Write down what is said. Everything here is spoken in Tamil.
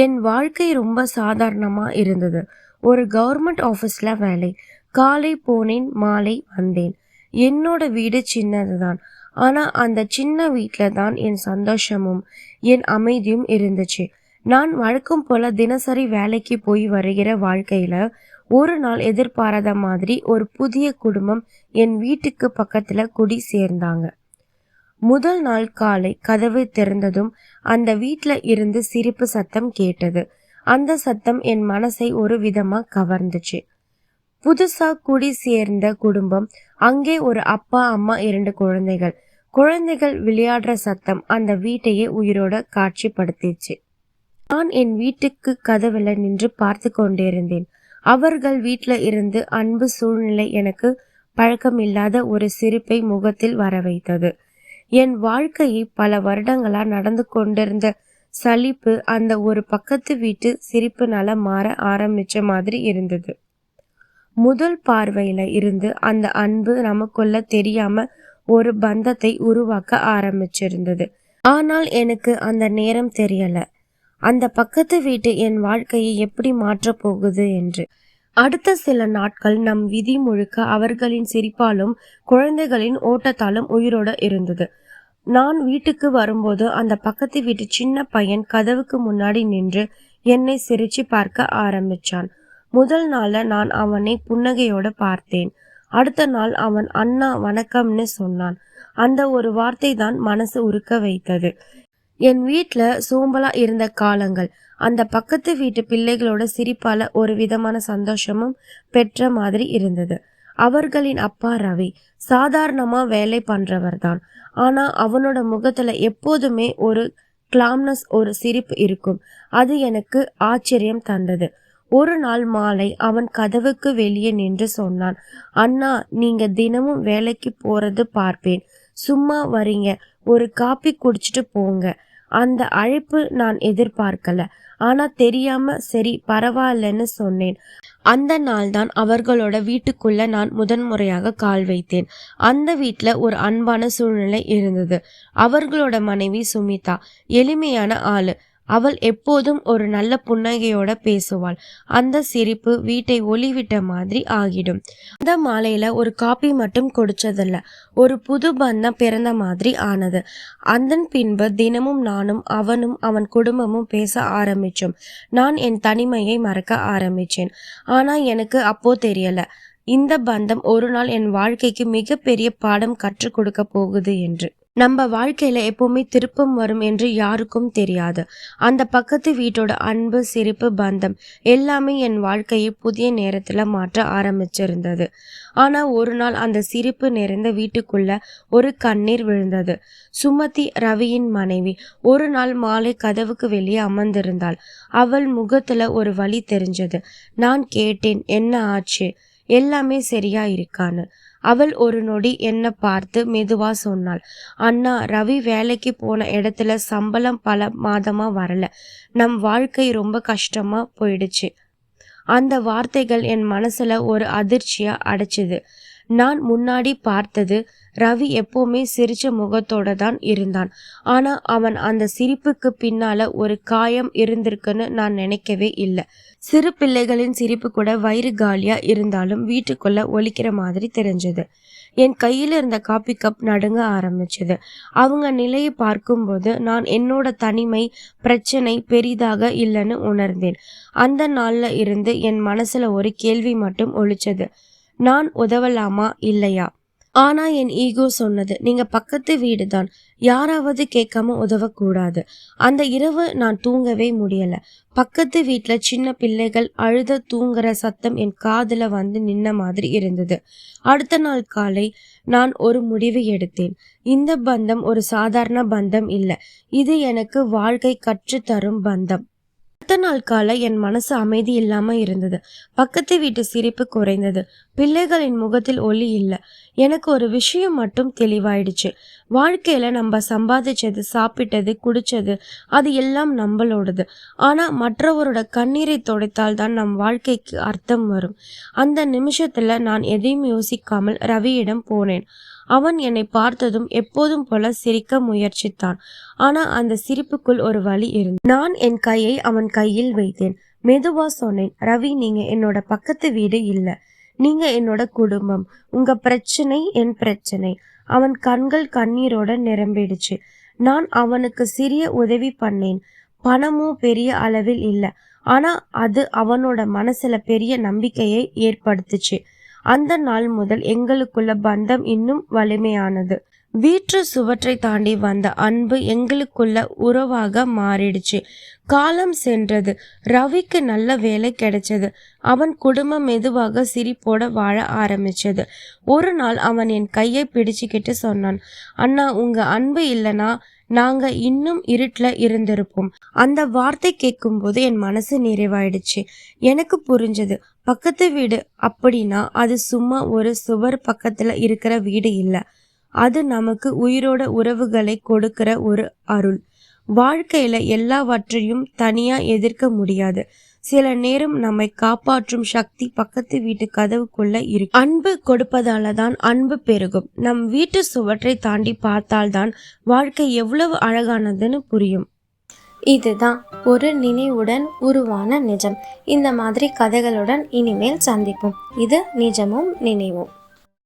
என் வாழ்க்கை ரொம்ப சாதாரணமாக இருந்தது. ஒரு கவர்மெண்ட் ஆஃபீஸில் வேலை. காலை போனேன் மாலை வந்தேன். என்னோட வீடு சின்னதுதான். ஆனால் அந்த சின்ன வீட்டில் தான் என் சந்தோஷமும் என் அமைதியும் இருந்துச்சு. நான் வழக்கம் போல தினசரி வேலைக்கு போய் வருகிற வாழ்க்கையில் ஒரு நாள் எதிர்பாராத மாதிரி ஒரு புதிய குடும்பம் என் வீட்டுக்கு பக்கத்தில் குடி சேர்ந்தாங்க. முதல் நாள் காலை கதவை திறந்ததும் அந்த வீட்ல இருந்து சிரிப்பு சத்தம் கேட்டது. அந்த சத்தம் என் மனசை ஒரு விதமா கவர்ந்துச்சு. புதுசா குடி சேர்ந்த குடும்பம் அங்கே ஒரு அப்பா அம்மா இரண்டு குழந்தைகள். குழந்தைகள் விளையாடுற சத்தம் அந்த வீட்டையே உயிரோட காட்சிப்படுத்திச்சு. நான் என் வீட்டுக்கு கதவுல நின்று பார்த்து கொண்டிருந்தேன். அவர்கள் வீட்டில் இருந்து அன்பு சூழ்நிலை எனக்கு பழக்கமில்லாத ஒரு சிரிப்பை முகத்தில் வர வைத்தது என் வாழ்க்கையை பல வருடங்களா நடந்து கொண்டிருந்த சலிப்பு அந்த ஒரு பக்கத்து வீட்டு சிரிப்புனால மாற ஆரம்பிச்ச மாதிரி இருந்தது. முதல் பார்வையில இருந்து அந்த அன்பு நமக்குள்ள தெரியாம ஒரு பந்தத்தை உருவாக்க ஆரம்பிச்சிருந்தது. ஆனால் எனக்கு அந்த நேரம் தெரியல. அந்த பக்கத்து வீட்டு என் வாழ்க்கையை எப்படி மாற்றப் போகுது என்று. அடுத்த சில நாட்கள் நம் விதி முழுக்க அவர்களின் சிரிப்பாலும் குழந்தைகளின் ஓட்டத்தாலும் உயிரோட இருந்தது. நான் வீட்டுக்கு வரும்போது அந்த பக்கத்து வீட்டு சின்ன பையன் கதவுக்கு முன்னாடி நின்று என்னை சிரிச்சு பார்க்க ஆரம்பிச்சான். முதல் நாள்ல நான் அவனை புன்னகையோட பார்த்தேன். அடுத்த நாள் அவன் அண்ணா வணக்கம்னு சொன்னான். அந்த ஒரு வார்த்தை தான் மனசு உருக்க வைத்தது. என் வீட்டில் சோம்பலா இருந்த காலங்கள் அந்த பக்கத்து வீட்டு பிள்ளைகளோட சிரிப்பால ஒரு விதமான சந்தோஷமும் பெற்ற மாதிரி இருந்தது. அவர்களின் அப்பா ரவி சாதாரணமா வேலை பண்றவர் தான் ஆனா அவனோட முகத்துல எப்போதுமே ஒரு கிளாம்னஸ் ஒரு சிரிப்பு இருக்கும். அது எனக்கு ஆச்சரியம் தந்தது. ஒரு நாள் மாலை அவன் கதவுக்கு வெளியே நின்று சொன்னான் அண்ணா நீங்க தினமும் வேலைக்கு போறது பார்ப்பேன். சும்மா வரீங்க. ஒரு காப்பி குடிச்சிட்டு போங்க. அந்த அழைப்பு நான் எதிர்பார்க்கல. ஆனா தெரியாம சரி பரவாயில்லன்னு சொன்னேன். அந்த நாள் தான் அவர்களோட வீட்டுக்குள்ள நான் முதன்முறையாக கால் வைத்தேன். அந்த வீட்ல ஒரு அன்பான சூழ்நிலை இருந்தது. அவர்களோட மனைவி சுமிதா எளிமையான ஆளு. அவள் எப்போதும் ஒரு நல்ல புன்னகையோட பேசுவாள். அந்த சிரிப்பு வீட்டை ஒளிவிட்ட மாதிரி ஆகிடும். அந்த மாலையில ஒரு காப்பி மட்டும் குடிச்சதில்ல ஒரு புது பந்தம் பிறந்த மாதிரி ஆனது. அதன் பின்பு தினமும் நானும் அவனும் அவன் குடும்பமும் பேச ஆரம்பிச்சோம். நான் என் தனிமையை மறக்க ஆரம்பிச்சேன். ஆனா எனக்கு அப்போ தெரியல இந்த பந்தம் ஒரு நாள் என் வாழ்க்கைக்கு மிகப்பெரிய பாடம் கற்றுக் கொடுக்க போகுது என்று. நம்ம வாழ்க்கையில எப்பவுமே திருப்பம் வரும் என்று யாருக்கும் தெரியாது. அந்த பக்கத்து வீட்டோட அன்பு சிரிப்பு பந்தம் எல்லாமே என் வாழ்க்கையை புதிய நேரத்துல மாற்ற ஆரம்பிச்சிருந்தது. ஆனா ஒரு நாள் அந்த சிரிப்பு நிறைந்த வீட்டுக்குள்ள ஒரு கண்ணீர் விழுந்தது. சுமதி ரவியின் மனைவி ஒரு நாள் மாலை கதவுக்கு வெளியே அமர்ந்திருந்தாள். அவள் முகத்துல ஒரு வழி தெரிஞ்சது. நான் கேட்டேன் என்ன ஆச்சு? எல்லாமே சரியா இருக்கான்னு. அவள் ஒரு நொடி என்ன பார்த்து மெதுவா சொன்னாள். அண்ணா ரவி வேலைக்கு போன இடத்துல சம்பளம் பல மாதமா வரல. நம் வாழ்க்கை ரொம்ப கஷ்டமா போயிடுச்சு. அந்த வார்த்தைகள் என் மனசுல ஒரு அதிர்ச்சியா அடைச்சுது. நான் முன்னாடி பார்த்தது ரவி எப்போவுமே சிரிச்ச முகத்தோட தான் இருந்தான். ஆனா அவன் அந்த சிரிப்புக்கு பின்னால ஒரு காயம் இருந்திருக்குன்னு நான் நினைக்கவே இல்லை. சிறு பிள்ளைகளின் சிரிப்பு கூட வயிறு காலியா இருந்தாலும் வீட்டுக்குள்ள ஒலிக்கிற மாதிரி தெரிஞ்சது. என் கையில் இருந்த காப்பி கப் நடுங்க ஆரம்பிச்சது. அவங்க நிலையை பார்க்கும்போது நான் என்னோட தனிமை பிரச்சனை பெரிதாக இல்லைன்னு உணர்ந்தேன். அந்த நாள்ல இருந்து என் மனசுல ஒரு கேள்வி மட்டும் ஒழிச்சது நான் உதவலாமா? இல்லையா? ஆனா என் ஈகோ சொன்னது நீங்க பக்கத்து வீடு தான் யாராவது கேட்காம உதவக்கூடாது. அந்த இரவு நான் தூங்கவே முடியல. பக்கத்து வீட்டுல சின்ன பிள்ளைகள் அழுத தூங்குற சத்தம் என் காதுல வந்து நின்ன மாதிரி இருந்தது. அடுத்த நாள் காலை நான் ஒரு முடிவு எடுத்தேன். இந்த பந்தம் ஒரு சாதாரண பந்தம் இல்லை. இது எனக்கு வாழ்க்கை கற்றுத்தரும் பந்தம். அடுத்த நாள் காலை என் மனசு அமைதி இல்லாம இருந்தது. பக்கத்து வீட்டு சிரிப்பு குறைந்தது. பிள்ளைகளின் முகத்தில் ஒளி இல்லை. எனக்கு ஒரு விஷயம் மட்டும் தெளிவாயிடுச்சு. வாழ்க்கையில நம்ம சம்பாதிச்சது சாப்பிட்டது குடிச்சது அது எல்லாம் நம்மளோடது. ஆனா மற்றவரோட கண்ணீரை துடைத்தால் தான் நம் வாழ்க்கைக்கு அர்த்தம் வரும். அந்த நிமிஷத்துல நான் எதையும் யோசிக்காமல் ரவியிடம் போனேன். அவன் என்னை பார்த்ததும் எப்போதும் போல சிரிக்க முயற்சித்தான். ஆனா அந்த சிரிப்புக்குள் ஒரு வழி இருந்தது நான் என் கையை அவன் கையில் வைத்தேன். மெதுவா சொன்னேன் ரவி நீங்க என்னோட பக்கத்து வீடு இல்ல. நீங்க என்னோட குடும்பம். உங்க பிரச்சனை என் பிரச்சனை. அவன் கண்கள் கண்ணீரோட நிரம்பிடுச்சு. நான் அவனுக்கு சிறிய உதவி பண்ணேன். பணமும் பெரிய அளவில் இல்ல. ஆனா அது அவனோட மனசுல பெரிய நம்பிக்கையை ஏற்படுத்துச்சு. அந்த நாள் முதல் எங்களுக்குள்ள பந்தம் இன்னும் வலிமையானது. வீற்று சுவற்றை தாண்டி வந்த அன்பு எங்களுக்குள்ள உறவாக மாறிடுச்சு. காலம் சென்றது. ரவிக்கு நல்ல வேலை கிடைச்சது. அவன் குடும்பம் மெதுவாக சிரிப்போட வாழ ஆரம்பிச்சது. ஒரு நாள் அவன் என் கையை பிடிச்சுக்கிட்டு சொன்னான் அண்ணா உங்க அன்பு இல்லைன்னா நாங்க இன்னும் இருட்டில் இருந்திருப்போம். அந்த வார்த்தை கேட்கும்போது என் மனசு நிறைவாயிடுச்சு. எனக்கு புரிஞ்சது. பக்கத்து வீடு அப்படின்னா அது சும்மா ஒரு சுவர் பக்கத்துல இருக்கிற வீடு இல்லை. அது நமக்கு உயிரோட உறவுகளை கொடுக்கிற ஒரு அருள். வாழ்க்கையில எல்லாவற்றையும் தனியா எதிர்க்க முடியாது. சில நேரம் நம்மை காப்பாற்றும் சக்தி பக்கத்து வீட்டு கதவுக்குள்ள இருக்கு. அன்பு கொடுப்பதால தான் அன்பு பெருகும். நம் வீட்டு சுவற்றை தாண்டி பார்த்தால்தான் வாழ்க்கை எவ்வளவு அழகானதுன்னு புரியும். இதுதான் ஒரு நினைவுடன் உருவான நிஜம். இந்த மாதிரி கதைகளுடன் இனிமேல் சந்திப்போம். இது நிஜமும் நினைவும்.